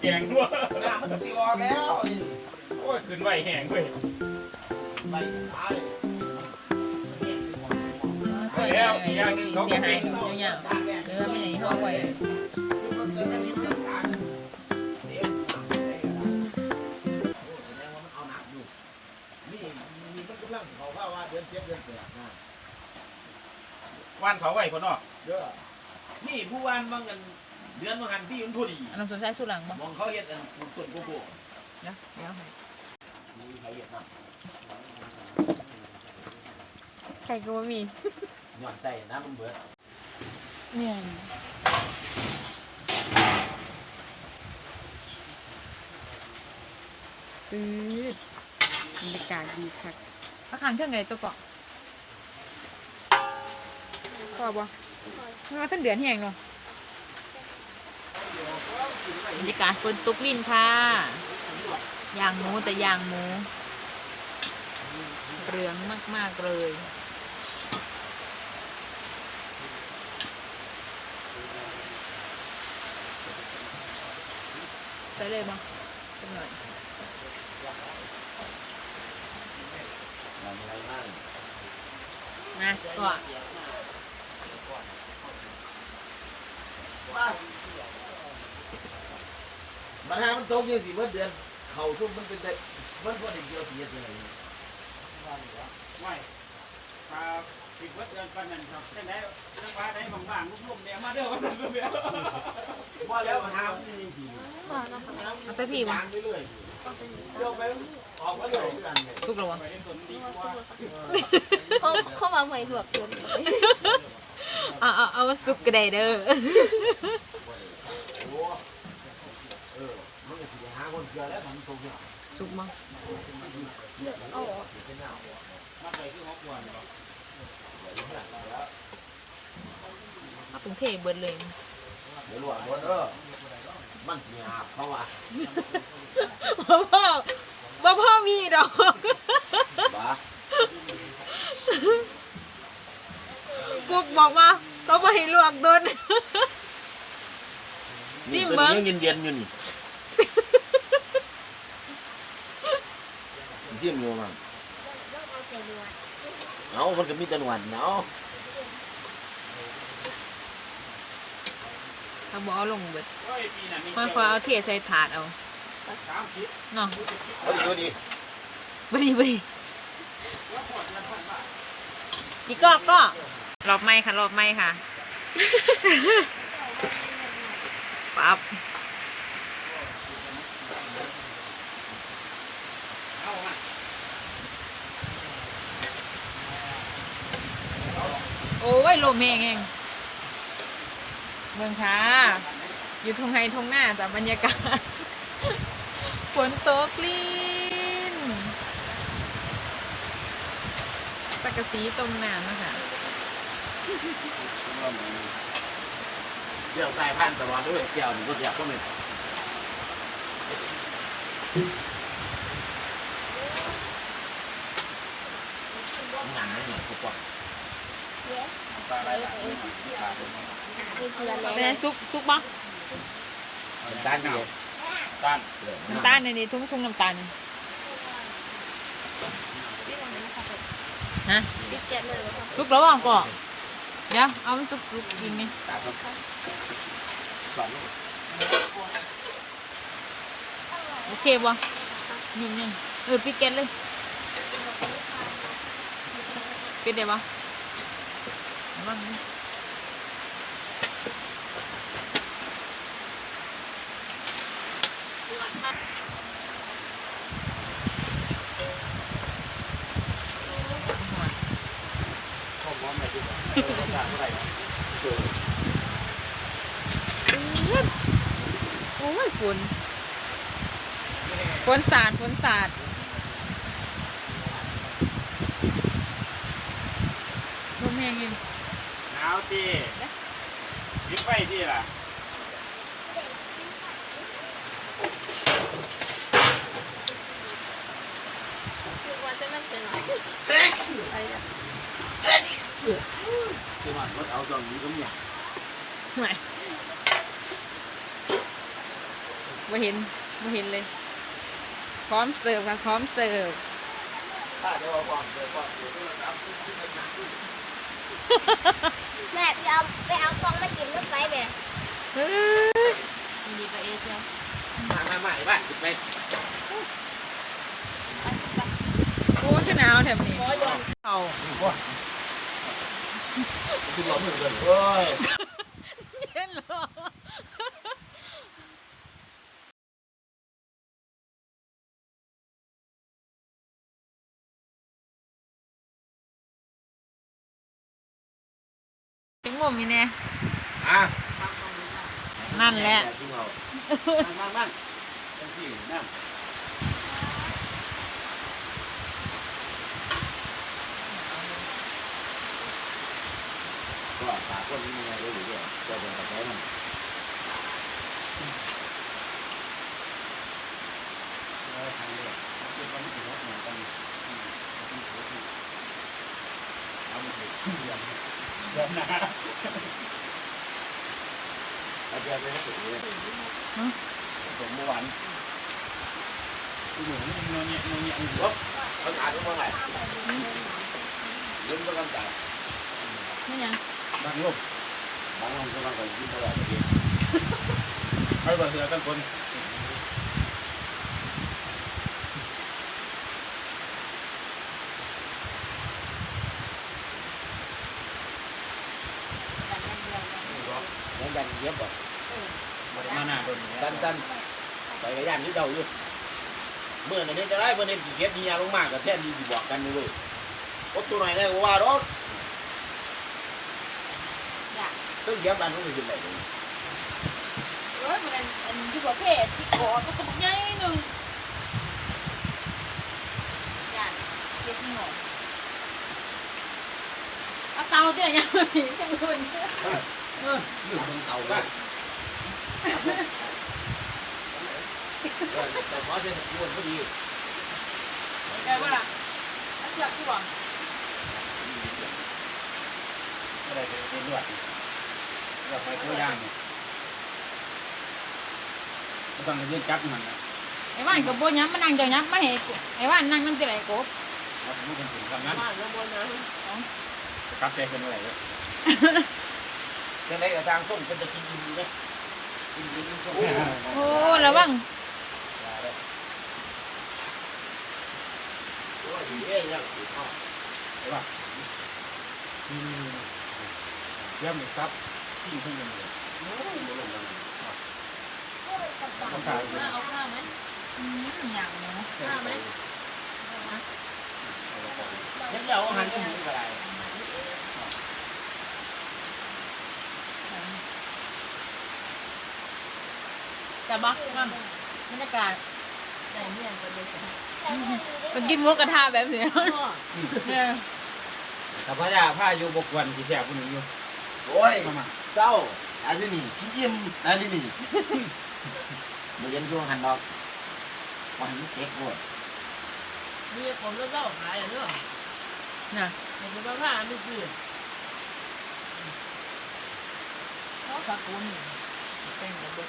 แกงด้วยหน้ามันก็สิออกแล้วโอ้ยขึ้นไหวแหงเว้ยไปซ้ายซอยแล้วอีกอย่างหนึงเขาเสียหายยาวๆเนื้อไม่ไหนห่อไว้นี่มีมันกำลังเขาว่าว่าเดือนเจ็ดเดือนแปดนะว่านเขาไหวคนเนาะเด้อนี่ผู้วันบางกัน เดือนบางหันพี่มันพอดีอันน้ำส้มสายสุหลังบ่มองเขาเฮ็ดอันปลูกต้นโกโก้เดี๋ยวเดี๋ยวให้มีใครเฮ็ดนะใครก็บ่มีหย่อนใจน้ำมันเบิดเนี่ยปืดบรรยากาศดีคักอาคารเครื่องไงตัวเปาะพอบ่ไม่ว่าท่านเดือนแห้งเนาะ บรรยากาศฝนตกลินค่ะย่างหมูแต่ย่างหมูเหลืองมาก ๆ เลยใส่เลยบ่สักหน่อยมากนะก็มันหามันตกยังสิเบิดเดือน เขาซุ่มมันเป็นแต่มันพอได้เกี่ยวเสียยังไงไหวครับอีกวัดเดือนกันนั่นครับจังได๋จังว่าได้บางๆลุ่มๆเนี่ยมาเด้อว่าซั่นเด้อว่าแล้วมันหามันจริงเอาไปพี่บ่วางไปเรื่อยเดี๋ยวไปออกมาเลยคือกันเนี่ยทุกแล้ววะไปเห็นสนดีกว่าเขาเข้ามาใหม่ถวกเกินเอาเอาเอาสุกก็ได้เด้อ โอ้เออมันก็สิไปหาคนเกี่ยวแล้วมันตกเนี่ย สุกมั้งเอาเป็นหน้าหัวมาไปคืออกเอาเป็นเทเบิดเลย เดี๋ยวหลวงบนเออมันสิหาบเขาว่าบ่พ่อบ่พ่อมีดอกบ้กุ๊กบอกว่าต้องไปลวกโดนซิมเบิ่งยังเย็นๆอยู่นี่ สิซิมอยู่มั้งต้องเอาใจนวดเอามันก็มีแตะหนวดเนาะถ้าบ่เอาลงเบิดโอ้ยปีนั้นมีค่อยๆเอาเทใส่ถาดเอา30เนาะเอาดีเอาดีบ่ดีบ่ดีนี่ก็ก็รอบไม้ค่ะรอบไม้ค่ะปั๊บ โอ้ยลมแหงเองเมืองค่ะ อยู่ทงไฮทงหน้าแต่บรรยากาศฝนตกลินสักกะสีตรงหน้ำนะคะเดี๋ยวสายพันธุ์ตลอดด้วยเกี่ยวหนึ่งก็อยากก็ไม่หนังไม่เหมือนพวกพวกเย้ ปลาอะไรล่ะมีเเป็นไงซุกซุกบ้ด้านเดียวต้านน้ำตาลในนี้ทุ่งทุ่งน้ำตาลนี่ฮะปิดแก๊สเลยเหรอครับซุกแล้วว่างก่อนเดี๋ยวเอามันซุกซุกยิงนี่ตาครับสอนโอเคบ่ยิงยังเออปิดแก๊สเลยปิดได้บ่ว่างนี่ข้อมูลอะไรที่แรสชาติเท่าไหร่เจอโอ้ยฝนฝนสาดฝนสาดลมแห้งยิง หนาวตียิบไฟที่ล่ะคือว่าจะมันจะน้อยอะไรนะคือมันรถเอาตอนนี้ก็เนี่ยไม่มาเห็นมาเห็นเลย พร้อมเสิร์ฟค่ะพร้อมเสิร์ฟถ้าเดี๋ยวเอาความเดี๋ยวความเดี๋ยวเรารับ แม่ไปเอาไปเอาฟองมากินรถไฟแม่เฮ้ยดีไปเอเจ้ามามาใหม่บ้านติดไปโอ้ยคือหนาวแถบนี้เขาคือเราเหมือนกันเฮ้ย เย็นเหรอถึ งมุมนี่แน่อะนั่นแหละนั่งนั่งนั่งจังที่นั่นก็สาคนนี้ยังไงได้อยู่ด้วยก็เป็นกระแสมัน ทางเลือกคือมันติดรถเหมือนกันเอาไปเลยเดี๋ยว เดี๋ยวนะอาจารย์ไม่ให้สุดเลยผมเมื่อวานคือหนูโนเนี่ยโนเนี่ยอยู่รถเขาถ่ายรูปเมื่อไหร่ยืนก็กำจัดไม่ยังบางลูกบางคนก็ต้องไปยืนเท่าไหร่เองไปบ่เสือกันคนนดันเย็บอะ มาหน้าโด นดันดันไปกระยานนี่เดาอยู่เมื่อนี้จะได้เมื่อนี้กี่เก็บมียาลงมากกับแท่นดีบอกกันเลยอดตัวหน่อยได้ว่ารถต้องเย็บดันต้องไปยืนไหนเลยเฮ้ยมันอันที่ประเภทที่กอดก็ต้องใหญ่หนึ่งย่านเก็บหน่อยเอาเตาเตี้ยยังไม่มีจังเลยยืนบนเตาบ้าง แต่พอจะตะวนพอดีแกว่าล่ะเอากที่บ่อะไรเป็นลวดลวดไฟตัวย่างเนี่ยก็ต้องยืนจับมันนะไอ้ว่านกับโบย้ำมานั่งเจ้าย้ำมาให้กูไอ้ว่านนั่งน้ำจะไหลกบเราพูดกันถึงคำนั้นบ้านแล้วบนนั้นกาแฟเป็นอะไรเนี่ยยังไงกับทางส้มเป็นจะกินดีไหมกินดีกินส้มโอ้ระวัง สีเอ๊ยยังสีข้าวใช่ปะมีย่ำหนึ่งซับที่อยู่ข้างบนเลยโอ้ยลงมาต้องการเอาข้าวไหมอืมอย้างเนาะข้าวไหมยังเอาอาหารยังมีอะไรแต่บักมัมบรรยากาศใต่เนี่ยก็เลย มันกินหมูกระทะแบบนี้เนี่ยแต่พระยาผ้าอยู่บกวันที่แซ่บคนนี้อยู่โอ้ยเข้ามาเศร้าอันนี้นี่กินจิ้มอันนี้นี่เดี๋ยวยันช่วงหันดอกวันนี้เจ๊กหมดมีผมแล้วเจ้าขายเหรอน่ะเห็นว่าผ้าไม่ซื้อเขาตะกูลเป็นแบบ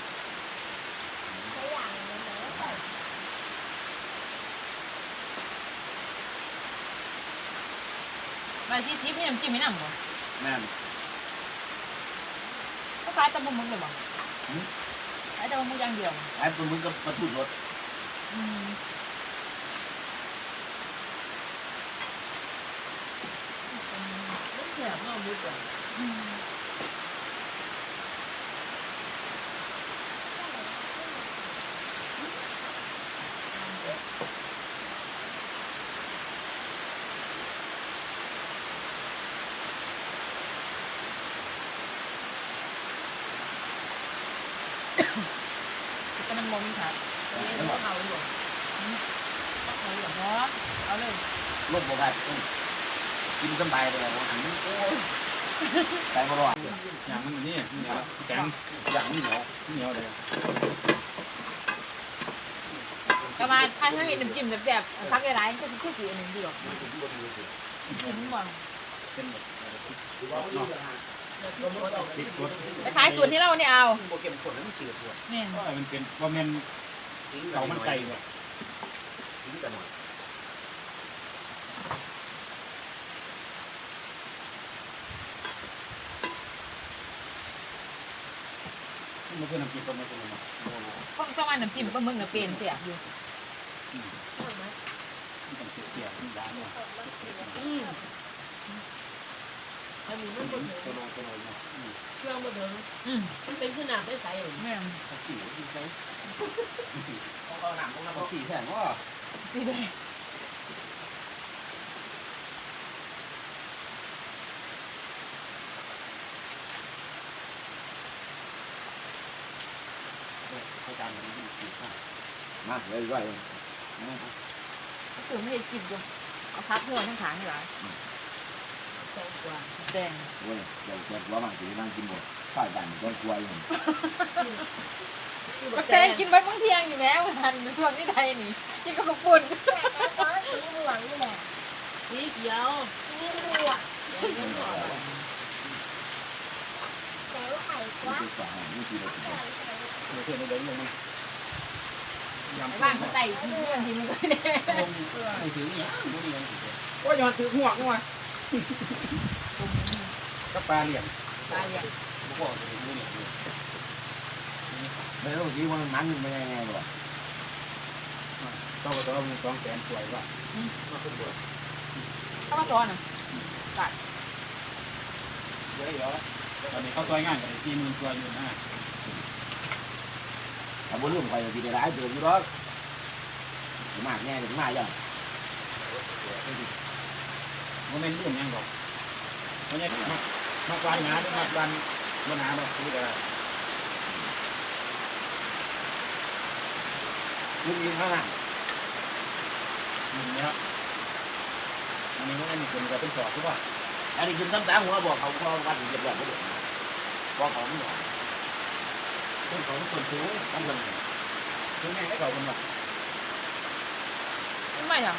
นี้มาที่ซิปนี่น้ำจิ้มไม่นำบ่แม่นเขาขายตะบุมึงเลยบ่ขายตะบุมึงอย่างเดียวไอ้ตัวมึงก็ประตูรถ อืม มันแสบเนาะมุกอะ อืมก็มั นมมีครับเรียนเขาอยู่เอาเหรอเนาะเอาเลยรถโบราณกินสบายเลยว่าหันโอ้ยใจบ่รอดอย่างมันนี่เหนียวแข็งอย่างนี้เหรอเหนียวเลยก็มาถ้าถ้าเห็นน้ำจิ้มแซ่บๆพักหลายๆก็คือสีอันหนึ่งดีหรอกกินบ่เป็นแบบเดี๋ยวพี่โค ตรออกติดกดไปขายส่วนที่เราเนี่ยเอาโบเก็มคนนั้นจืดหมดเนี่ยก็มันเป็นว่ามันเก่ามันไก่เนี่ยทิ้งกันหน่อยมันคือน้ำจิ้มต้มมันเป็นยังไงเพราะประมาณน้ำจิ้มก็มึงกับเป็นเสียอยู่มันต้องเสียเสียมันด่าเนี่ย อืมอันนี้มันบนตัวโลตัวโลเนี่ยเครื่องบนเดิมอืมมันเป็นขนาดได้ใส่แม่นสี่ที่ใช้เขาเอาหนังของเราสี่แสนว่าสิเด้เขาจานมันดีสีข้าวมาเลยด้วยสูงไม่ได้กินอยู่เอาพักเพื่อนทั้งขางนี่หรอสองกว่า แดงเว้ยเดี๋ยวเจ็บว่ามันจะนั่งกินหมดฝ่ายดันก็กลัวอยู่ก็แดงกินไว้บางเที่ยงอยู่แล้วมันช่วงนี้ไทยนี่กินกับกระปุ่นสีเขียวเดี๋ยวมันออกมันคือสองนี่คือเราเดี๋ยวเพื่อนเดินลงมันยำบ้านเขาใส่ที่เรื่องที่มึงก็เนี่ยไม่ถือเนี่ยไม่มีอะไรถือว่าย้อนถือหัวงัว ก็ปลาเหลี่ยมตายอย่างบุกบอกถือมือเนี่ยไม่รู้ที่ว่ามันมันเป็นยังไงหรอต้องก็ต้องมีสองแสนสวยว่ะมาขึ้นบนเข้ามาซ้อนอะเยอะเยอะตอนนี้เขาซอยงานกันสี่หมื่นตัวอยู่นะแต่บนเรื่องไปที่ได้ร้ายเดือดอยู่แล้วมากแน่ถึงมากยัง มันไม่รุ่นยังหรอกเพราะเนี่ยมากมากวานงานมากวานบนหาแบบนี้ก็ได้ลูกยิงข้างหน้านี่ครับอันนี้มันมีคนก็เป็นสอบทุกว่าอันนี้คือตั้งแต่หัวบอกเขาพอวัดเจ็บแบบนี้บอกเขาไม่หรอกคนเของคนสูงตั้งแต่ถึงแม่ก็เก่าคนละทำไมอะ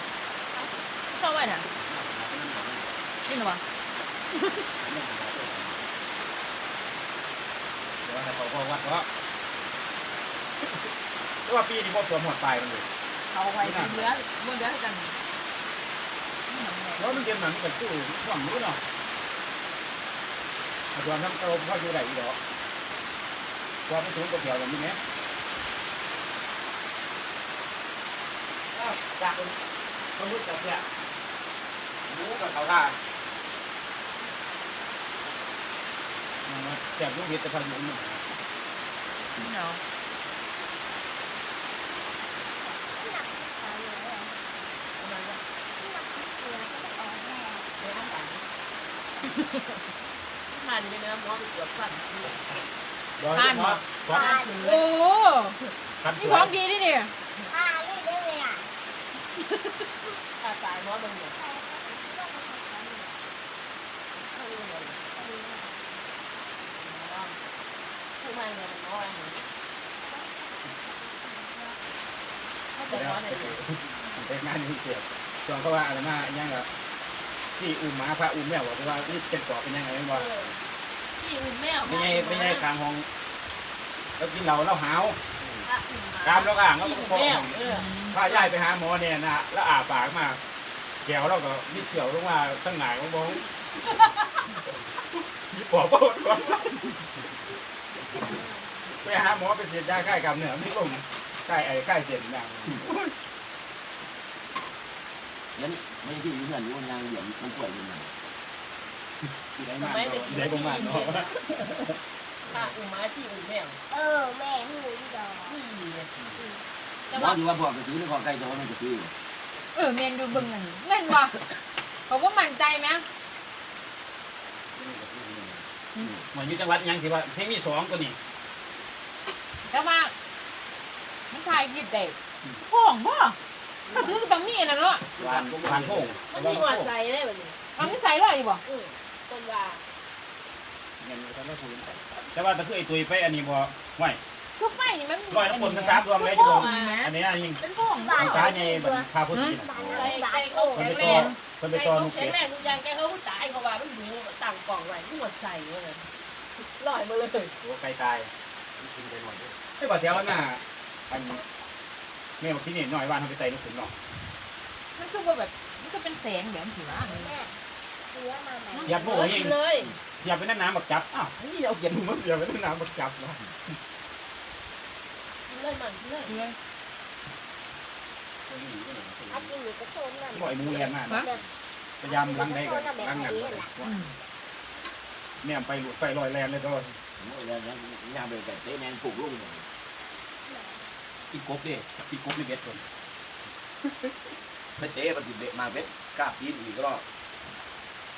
เข้าไว้น่ะ นหรอวะแต่ว่าเขาพอวัดว่าแต่ว่าปีนี้พอสวมหัวตายมันเลยเอาไว้เป็นเนื้อบนเนื้อกันเพราะมันเก็บหนังเป็นตู้หวังรู้เนาะอาจารย์ทำเอาพ่ออยู่ไหนอีกหรอพอไปถึงก็เกี่ยวแบบนี้ไหมจากคนรู้จักเนี่ยรู้กับเขาท่า แจกลูกเห็ดแต่พันยุ่งเนาะประมาณว่ามาดีเลยนะหมอไปตรวจฟันผ่านบ่สองโอ้คันนี่ของดีดิเนี่ยอ่าลูกได้ไหมอะถ้าตายเพราะมันหมดผู้ไม่เนี่ยมันน้อย เขาจะน้อยในตัวเป็นงานนี้เกี่ยวช่วงเขาว่าอะไรมาอย่างแบบที่อุ้มหมาพระอุ้มแมวบอกว่านี่เป็นก่อเป็นยังไงไม่บอกที่อุ่นแมวไม่ใช่ไม่ใช่กลางห้องแล้วกินเหล้าแล้วหาวกาตามแล้วอ่างแล้วที่ก็อุ่นพอแมวเออพาย่ายไปหาหมอเนี่ยนะแล้วอาปากมาแก้วเราก็มีเขียวลงมาตั้งหงายของบงมีปอบปวดไปหาหมอไปเสียยาใกล้กับเนี่ยมีลม ใกล้ไอ้ใกล้เจ็บนะงั้นไม่ที่อยู่เพื่อนอยู่นางเหยียบมันป่วยอยู่นั่นที่ได้สงานมัยเด็กเด็กประมาณเนาะถ้าอุ่นมาที่อุ่นแมวเออแม่หูดีดอกนี่แต่ว่าว่าอยู่ว่าบอกกระซื้อหรือบอกใกล้จะว่ามันกระซื้อเออเมนดูเบิ่งอันแม่นบ่เขาว่ามั่นใจไหมเหมือนอยู่จังหวัดยังที่ว่าเพลงมีสองตัวนี้แต่ว่า มันทายกิดได้ห้องบ่ก็คือต้องมีนั่นเนาะวานผ่านโพงมันมีหัวใจได้แบบนี้มันไม่ใส่เลยบ่อือต้นว่าแต่ว่าถ้าคือไอ้ตุยไปอันนี้บ่ไหวคือไฟนี่มันร้อยละคนทั้งสามรวมเลยจุ๊บอันนี้อันนี้เป็นห้องบ้านตาใหญ่บัดพาพุทธีน่ะใจใจเขาเพิ่นแข็งไปแรต่องเพิ่นไปต่อนุกแข็เป็งดแรงทุกอย่างแกเขาตายเขาว่ามันหูตั้งกล่องไว้หัวใส่เลยลอยมาเลยโอ้ไก่ตายไม่บอกแถวหน้า อันแม่บอกที่นี่น้อยว่านเขาไปใส่ลูกขุนเนาะมันคือว่าแบบมันก็เป็นแสงแบบถือว่าแม่เลี้ยงมาใหม่อย่าโม่เองเลยเสียบไปนั่นน้ำบักจับอ้าวนี่เอาเขียนมาเสียบไปนั่นน้ำบักจับวะกินเลยมันกินเลยอากินหนูก็โซนนั่นบ่อยมูเรียนมากพยายามล้างได้กันล้างหนักเนี่ยไปหลุดไปลอยแลนเลยก็โอ้ยแล้วยังยังไปแต่เต้แมนปลูกลูกอี กกบดิอีกกบนี่เบ็ดคนไปเต้มันติดเบ็ดมาเบ็ดกล้าปีนอีกรอบ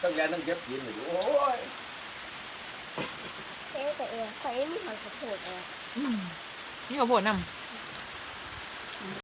ต้องแลนต้องเก็บปีนอยู่โอ้ยเอ๊ะแต่เองใครไม่มีความขอโทษเลยอืมนี่ก็โพดนำ